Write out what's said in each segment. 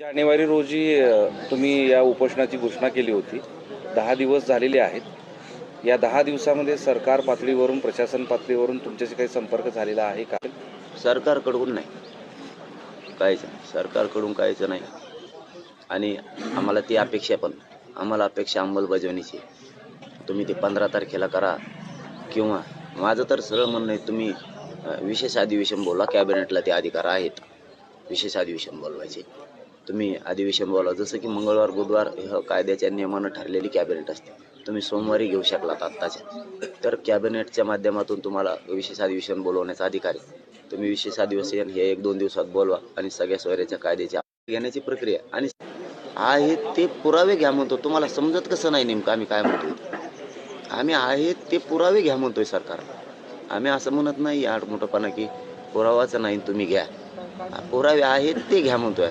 जानेवारी रोजी तुम्ही या उपोषणाची घोषणा केली होती. दहा दिवस झालेले आहेत. या दहा दिवसामध्ये सरकार पातळीवरून प्रशासन पातळीवरून तुमच्याशी काही संपर्क झालेला आहे का? सरकारकडून नाही. काहीच नाही. सरकारकडून काहीच नाही. आणि आम्हाला ती अपेक्षा पण आम्हाला अपेक्षा अंमलबजावणीची तुम्ही ते पंधरा तारखेला करा. किंवा माझं तर सरळ म्हणणं आहे तुम्ही विशेष अधिवेशन बोला. कॅबिनेटला ते अधिकार आहेत. विशेष अधिवेशन बोलवायचे. तुम्ही अधिवेशन बोला जसं की मंगळवार बुधवार ह कायद्याच्या नियमानं ठरलेली कॅबिनेट असते. तुम्ही सोमवारी घेऊ शकलात आत्ताच्या. तर कॅबिनेटच्या माध्यमातून तुम्हाला विशेष अधिवेशन बोलवण्याचा अधिकार आहे. तुम्ही विशेष अधिवेशन हे एक दोन दिवसात बोलवा आणि सगळ्या सोयऱ्याच्या कायद्याची घेण्याची प्रक्रिया आणि आहे ते पुरावे घ्या म्हणतो तुम्हाला समजत कसं नाही नेमकं आम्ही काय म्हणतो आम्ही आहे ते पुरावे घ्या म्हणतोय सरकार. आम्ही असं म्हणत नाही आठ मोठंपणा की पुरावाचं नाही तुम्ही घ्या. पुरावे आहेत ते घ्या म्हणतोय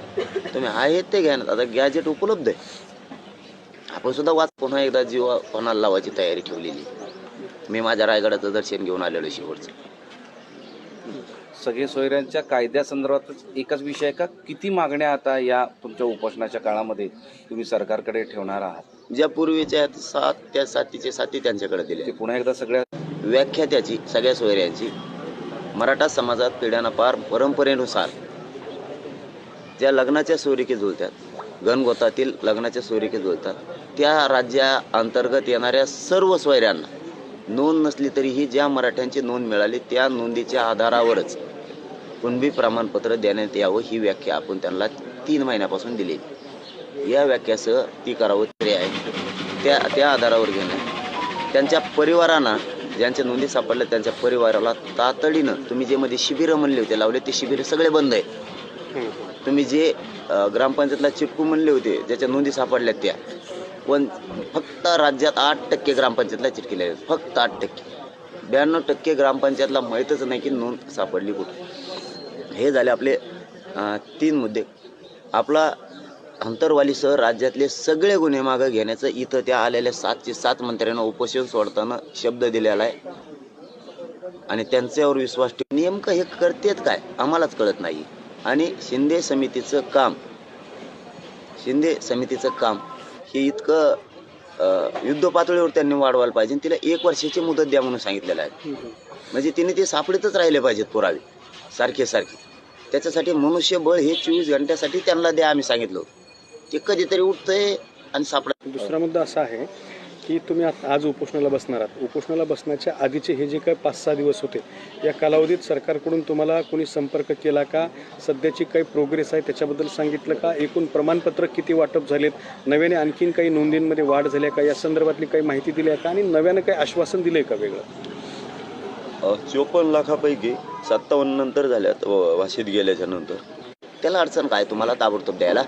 तुम्ही आहेत ते घ्या ना. आता गॅजेट उपलब्ध आहे. आपण सुद्धा वाच पुन्हा एकदा जीवा कोणाला लावायची तयारी ठेवलेली. मी माझ्या रायगडाचं दर्शन घेऊन आलेलो शेवटचं. सगळे सोयऱ्यांच्या कायद्यासंदर्भातच एकच विषय का? किती मागण्या आता या तुमच्या उपोषणाच्या काळामध्ये तुम्ही सरकारकडे ठेवणार आहात? ज्या पूर्वीच्या आहेत सात त्या सातीचे साती त्यांच्याकडे दिले. पुन्हा एकदा सगळ्या व्याख्या त्याची सगळ्या सोयऱ्यांची. मराठा समाजात पिढ्यानं पार परंपरेनुसार ज्या लग्नाच्या सोयरिकी जुळतात गणगोतातील लग्नाच्या सोयरिकी जुळतात त्या राज्या अंतर्गत येणाऱ्या सर्व सोयऱ्यांना नोंद नसली तरीही ज्या मराठ्यांची नोंद मिळाली त्या नोंदीच्या आधारावरच कुणबी प्रमाणपत्र देण्यात यावं ही व्याख्या आपण त्यांना तीन महिन्यापासून दिली. या व्याख्यासह ती करावं तरी आहे. त्या त्या आधारावर घेणं त्यांच्या परिवारांना ज्यांच्या नोंदी सापडल्या त्यांच्या परिवाराला तातडीनं तुम्ही जे मध्ये शिबिरं म्हणले होते लावले ते शिबिरं सगळे बंद आहे. तुम्ही जे ग्रामपंचायतला चिटकू म्हणले होते ज्याच्या नोंदी सापडल्या त्या पण फक्त राज्यात आठ टक्के ग्रामपंचायतला चिटकेले आहेत. फक्त आठ टक्के. ब्याण्णव टक्के ग्रामपंचायतला माहीतच नाही की नोंद सापडली कुठे हे झाले आपले तीन मुद्दे. आपला अंतरवालीसह राज्यातले सगळे गुन्हे मागं घेण्याचं इथं त्या आलेल्या सातशे सात मंत्र्यांना उपोषण सोडताना शब्द दिलेला आहे. आणि त्यांच्यावर विश्वास ठेवून नेमकं हे करतेत काय? आम्हालाच कळत नाही. आणि शिंदे समितीचं काम शिंदे समितीचं काम हे इतकं युद्ध पातळीवर त्यांनी वाढवायला पाहिजे तिला एक वर्षाची मुदत द्या म्हणून सांगितलेलं आहे. म्हणजे तिने ते सापडतच राहिले पाहिजेत पुरावे सारखे सारखे. त्याच्यासाठी मनुष्यबळ हे चोवीस घंट्यासाठी त्यांना द्या आम्ही सांगितलं होतं. ते कधीतरी उठतंय आणि सापडत दुसरा मुद्दा असा आहे की तुम्ही आत- आज उपोषणाला बसणार आहात. उपोषणाला बसण्याच्या आधीचे हे जे काही पाच सहा दिवस होते या कालावधीत सरकारकडून तुम्हाला कोणी संपर्क केला का? सध्याची काही प्रोग्रेस आहे त्याच्याबद्दल सांगितलं का? एकूण प्रमाणपत्र किती वाटप झालेत? नव्याने आणखीन काही नोंदींमध्ये वाढ झाल्या का? या संदर्भातली काही माहिती दिली आहे का? आणि नव्यानं काही आश्वासन दिलं आहे का वेगळं? चोपन्न लाखापैकी सत्तावन्न नंतर झाल्यात वाशीत गेल्याच्यानंतर. त्याला अडचण काय? तुम्हाला ताबडतोब द्यायला?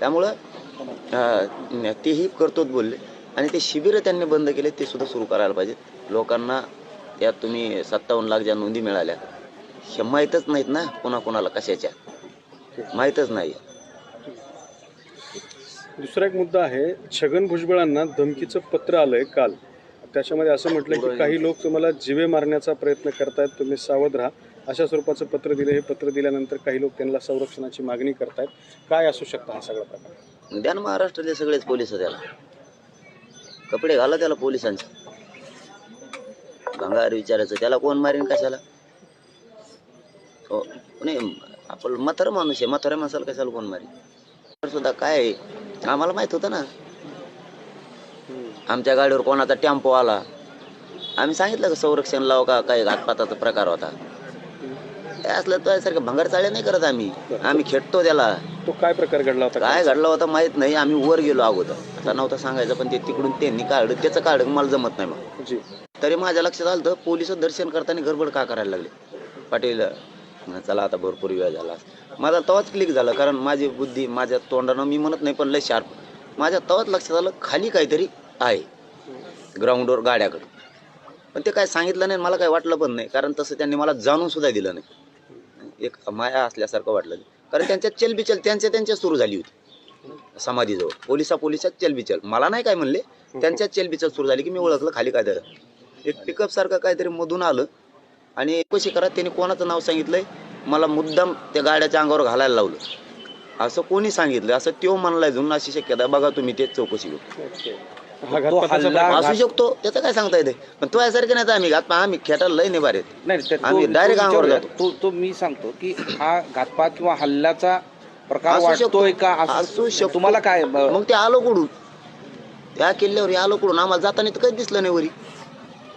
त्यामुळं तेही करतोच बोलले. आणि ते शिबिरं त्यांनी बंद केले ते सुद्धा सुरू करायला पाहिजेत. लोकांना त्यात तुम्ही सत्तावन्न लाख ज्या नोंदी मिळाल्या हे माहीतच नाहीत ना कोणा कोणाला कशाच्या. माहीतच नाही. दुसरा एक मुद्दा आहे छगन भुजबळांना धमकीचं पत्र आलंय काल. त्याच्यामध्ये असं म्हटलं की काही लोक तुम्हाला जिवे मारण्याचा प्रयत्न करतायत तुम्ही सावध राहा. अशा स्वरूपाचं पत्र दिलं हे पत्र दिल्यानंतर काही लोक त्यांना संरक्षणाची मागणी करतायत. काय असू शकतं हा सगळा प्रकार? द्या ना महाराष्ट्रातले सगळेच पोलीस त्याला. कपडे घाला त्याला पोलिसांचे. भंगार विचारायचं त्याला कोण मारीन कशाला? हो नाही आपण म्हातारा माणूस आहे म्हातारा माणसाला कशाला कोण मारीन? तर सुद्धा काय आहे, आम्हाला माहीत होतं ना. आमच्या गाडीवर कोणाचा टेम्पो आला. आम्ही सांगितलं का संरक्षण लाव का काय घातपाताचा प्रकार होता. हे असलं तर सारखं भंगार चाळे नाही करत आम्ही. आम्ही खेळतो त्याला. तो काय प्रकार घडला होता? काय घडलं होतं माहीत नाही. आम्ही वर गेलो अगोदर. आता नव्हतं सांगायचं पण ते तिकडून त्यांनी काढलं. त्याचं काढलं मला जमत नाही मग. तरी माझ्या लक्षात आलं तर पोलीस दर्शन करताना गडबड का करायला लागले? पाटील चला आता भरपूर वेळ झाला. माझा तवाच क्लिक झाला कारण माझी बुद्धी माझ्या तोंडानं मी म्हणत नाही पण लय शार्प माझ्या तवाच लक्षात आलं खाली काहीतरी आहे. ग्राउंडवर गाड्याकडे पण ते काय सांगितलं नाही मला काय वाटलं पण नाही कारण तसं त्यांनी मला जाणून सुद्धा दिलं नाही. एक माया असल्यासारखं वाटलं. कारण त्यांच्यात चलबिचल त्यांच्या त्यांच्या सुरू झाली होती. समाधीजवळ. पोलिसा पोलिसात चलबिचल. मला नाही काय म्हणले त्यांच्यात चलबिचल सुरू झाली की मी ओळखलं खाली काय तर एक पिकअप सारखं काहीतरी मधून आलं आणि कशी करा त्यांनी कोणाचं नाव सांगितलंय मला मुद्दाम त्या गाड्याच्या अंगावर घालायला लावलं. असं कोणी सांगितलं असं त्यो म्हणलाय जुन अशी शक्यता बघा तुम्ही तेच चौकशी घेऊ हा तो घातपाताचा हल्ला- प्रकार- असू शकतो त्याचं काय सांगता येते? पण तो यासारखे नाही तर आम्ही घात आम्ही खेटाला लय निभार. आहेत नाही त्या- तो- आम्ही तो direct अंगावर विचारूया. जातो. तो तो मी सांगतो की हा घातपात किंवा हल्ल्याचा प्रकार असू शकतो. वाटतोय का? असू शकतो. तुम्हाला काय ब- मग ते आलो कुडून त्या किल्ल्यावर हे आलो कुडून आम्हाला जाताना तर काहीच दिसलं नाही वरी.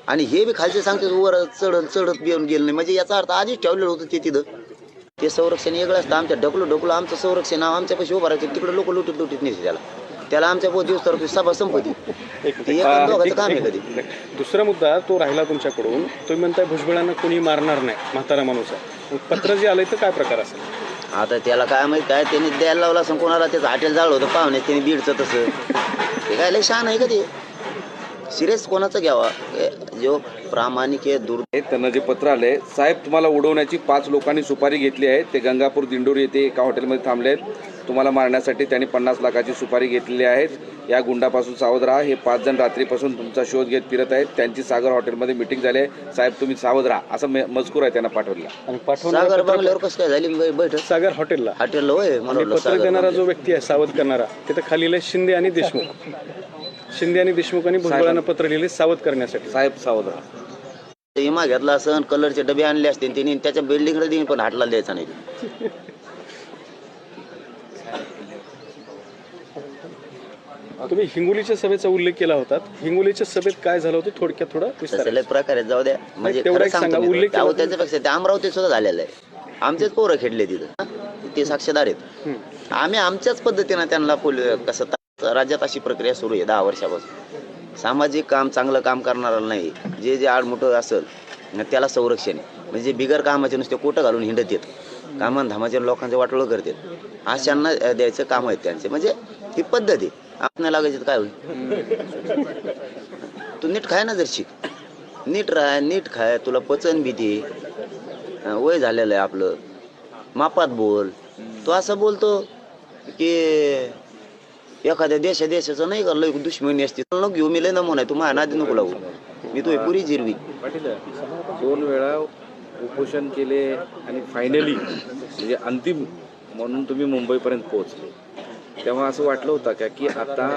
आणि हे बी खालचे सांगते वर चढत चढत घेऊन गेलं नाही. म्हणजे याचा अर्थ आधीच ठेवलेलं होतं ते तिथं. ते संरक्षण वेगळं असतं. आमच्या ढकलो ढकलो आमचं संरक्षण आमच्या पैसे उभं राहायचे. तिकडे लोक लुटीत लुटीत नेते त्याला. त्याला आमच्या पोत दिवस तर सभा संपत्ती एक ते मिनिट. एका आ, दोघाचं एक- काम आहे एक- कधी. दुसरा मुद्दा तो राहिला तुमच्याकडून. तुम्ही म्हणताय भुजबळांना कोणी मारणार नाही म्हातारा माणूस पत्र जे आलंय तर काय प्रकार असेल? आता त्याला काय माहीत काय त्यांनी द्यायला लावला असं कोणाला त्याचं हॉटेल जाळलं होतं पाहुणे त्यांनी बीडचं तसं. ते काय लय शान आहे का ते? सिरियस कोणाचं घ्यावा? जो प्रामाणिक आहे दूर हे त्यांना जे पत्र आलंय. साहेब तुम्हाला उडवण्याची पाच लोकांनी सुपारी घेतली आहे. ते गंगापूर दिंडोरी येथे एका हॉटेलमध्ये थांबले आहेत तुम्हाला मारण्यासाठी त्यांनी पन्नास लाखाची सुपारी घेतलेली आहे. या गुंडापासून सावध राहा. हे पाच जण रात्रीपासून तुमचा शोध घेत फिरत आहेत. त्यांची सागर हॉटेलमध्ये मिटिंग झाली आहे. साहेब तुम्ही सावध राहा. असं मे- मजकूर आहे त्यांना पाठवलेला. आणि सागर पाठवणार बंगल्यावर कसं काय झाली बै- बैठक? सागर हॉटेलला. हॉटेलला होय आणि म्हणून पत्र सागर देणारा जो. व्यक्ती आहे सावध करणारा तिथं खाली लिहिलंय शिंदे आणि देशमुख. शिंदे आणि देशमुखांनी भुजबळांना पत्र लिहिले सावध करण्यासाठी. साहेब सावध इमा घेतला असं कलरचे डबे आणले असते त्यांनी त्याच्या बिल्डिंगला देईन पण हाटला द्यायचा नाही. तुम्ही हिंगोलीच्या सभेचा उल्लेख केला होता. हिंगोलीच्या सभेत काय झालं होतं? थोडक्यात थोडा प्रकार जाऊ द्या. म्हणजे. त्याच्यापेक्षा ते अमरावती सुद्धा झालेलं आहे. आमचेच पोरं खेळले तिथं. ते साक्षीदार आहेत. आम्ही आमच्याच पद्धतीनं त्यांना कसं राज्यात अशी प्रक्रिया सुरू आहे दहा वर्षापासून. सामाजिक काम चांगलं काम करणारा नाही. जे जे आडमोठं असेल त्याला संरक्षण आहे. म्हणजे बिगर कामाचे नुसते कोटं घालून हिंडत येत कामान धामाचे लोकांचं वाटोळं करतात अशांना द्यायचं काम आहेत त्यांचे. म्हणजे ही पद्धत आहे. आपण लागायची तर काय होईल? तू नीट खाय ना जर शिक नीट राहाय नीट खाय तुला पचन भीती वय झालेलं आहे आपलं. मापात बोल. तो असं बोलतो की एखाद्या देशा देशाचं नाही का? लय दुश्मनी असते. नको घेऊ मी लय नमुना आहे. तू माझ्या नादी नको लागू मी तो पुरी जिरवी. पाटील दोन वेळा उपोषण केले आणि फायनली म्हणजे अंतिम म्हणून तुम्ही मुंबईपर्यंत पोहोचले. तेव्हा असं वाटलं होतं का की आता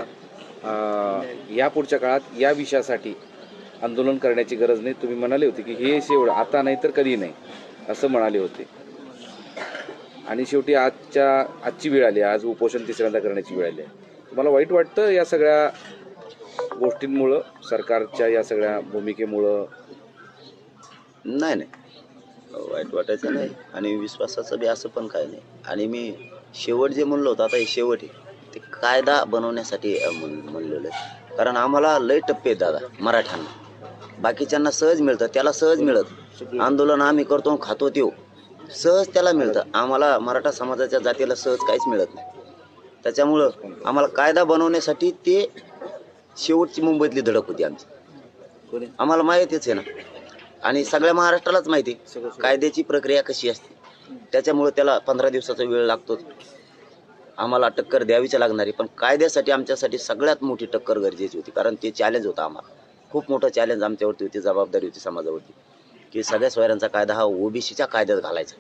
या पुढच्या काळात या विषयासाठी आंदोलन करण्याची गरज नाही. तुम्ही म्हणाले होते की हे शेवट आता नाही तर कधी नाही असं म्हणाले होते. आणि शेवटी आजच्या आजची वेळ आली आज उपोषण तिसऱ्यांदा करण्याची वेळ आली मला वाईट वाटतं या सगळ्या गोष्टींमुळं सरकारच्या या सगळ्या भूमिकेमुळं? नाही नाही. वाईट वाटायचं नाही. आणि विश्वासाचं बी असं पण काय नाही. आणि मी शेवट जे म्हणलो होतं आता हे शेवट आहे. ते कायदा बनवण्यासाठी म्हणलेलं आहे. कारण आम्हाला लय टप्पे आहेत दादा मराठ्यांना. बाकीच्यांना सहज मिळतं त्याला सहज मिळत. आंदोलन आम्ही करतो खातो त्यो सहज त्याला मिळतं. आम्हाला मराठा समाजाच्या जातीला सहज काहीच मिळत नाही. त्याच्यामुळं आम्हाला कायदा बनवण्यासाठी ते शेवटची मुंबईतली धडक होती आमची. आम्हाला माहितीच आहे ना. आणि सगळ्या महाराष्ट्रालाच माहिती आहे. कायद्याची प्रक्रिया कशी असते. त्याच्यामुळे त्याला पंधरा दिवसाचा वेळ लागतो. आम्हाला टक्कर द्यावीच लागणारी पण कायद्यासाठी आमच्यासाठी सगळ्यात मोठी टक्कर गरजेची होती. कारण ते चॅलेंज होतं आम्हाला. खूप मोठं चॅलेंज आमच्यावरती होती जबाबदारी होती समाजावरती. की सगळ्या सोयऱ्यांचा कायदा हा ओबीसीच्या कायद्यात घालायचा.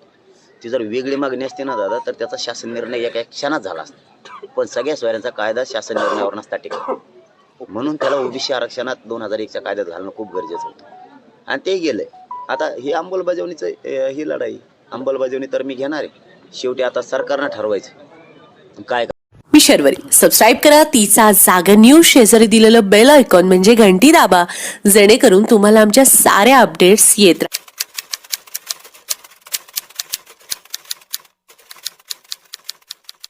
ती जर वेगळी मागणी असते ना दादा तर त्याचा शासन निर्णय एका क्षणात झाला असता. पण सगळ्या सोयऱ्यांचा कायदा शासन निर्णयावर नसता टिकला म्हणून त्याला ओबीसी आरक्षणात दोन हजार एकच्या कायद्यात घालणं खूप गरजेचं होतं. आणि ते गेलंय. आता ही अंमलबजावणीचं ही लढाई अंमलबजावणी तर मी घेणार आहे. शेवटी आता सरकारनं ठरवायचं. काय मी शर्वरी. सबस्क्राईब करा. तिचा जागर न्यूज शेजारी दिलेलं बेल आयकॉन म्हणजे घंटी दाबा. जेणेकरून तुम्हाला आमच्या साऱ्या अपडेट्स येत राहतील